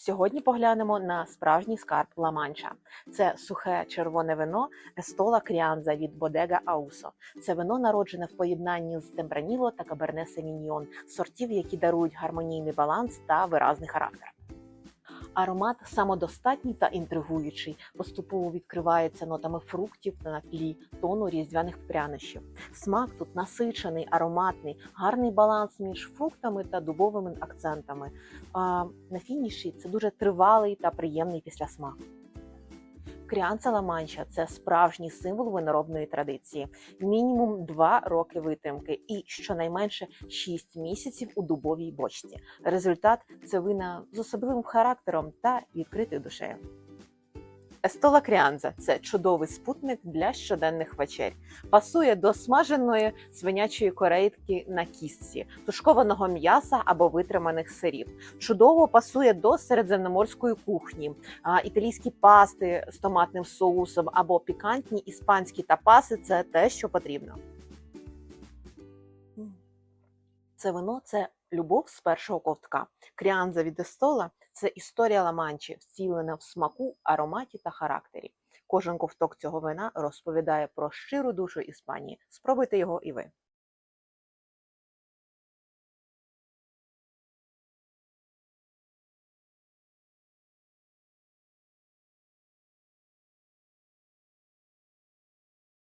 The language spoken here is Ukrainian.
Сьогодні поглянемо на справжній скарб Ла-Манча. Це сухе червоне вино Естола Кріанза від Бодега Аусо. Це вино народжене в поєднанні з Тембраніло та Каберне Семіньйон, сортів, які дарують гармонійний баланс та виразний характер. Аромат самодостатній та інтригуючий, поступово відкривається нотами фруктів на тлі тону різдвяних прянощів. Смак тут насичений, ароматний, гарний баланс між фруктами та дубовими акцентами. А на фініші це дуже тривалий та приємний післясмак. Кріанца Ла-Манча – це справжній символ виноробної традиції. Мінімум 2 роки витримки і щонайменше 6 місяців у дубовій бочці. Результат це вина з особливим характером та відкритою душею. Естола Кріанза це чудовий спутник для щоденних вечер. Пасує до смаженої свинячої корейки на кістці, тушкованого м'яса або витриманих сирів. Чудово пасує до середземноморської кухні, а, італійські пасти з томатним соусом або пікантні іспанські тапаси це те, що потрібно. Це вино це любов з першого ковтка. Кріанза від Естола це історія ламанчі, вцілена в смаку, ароматі та характері. Кожен ковток цього вина розповідає про щиру душу Іспанії. Спробуйте його і ви.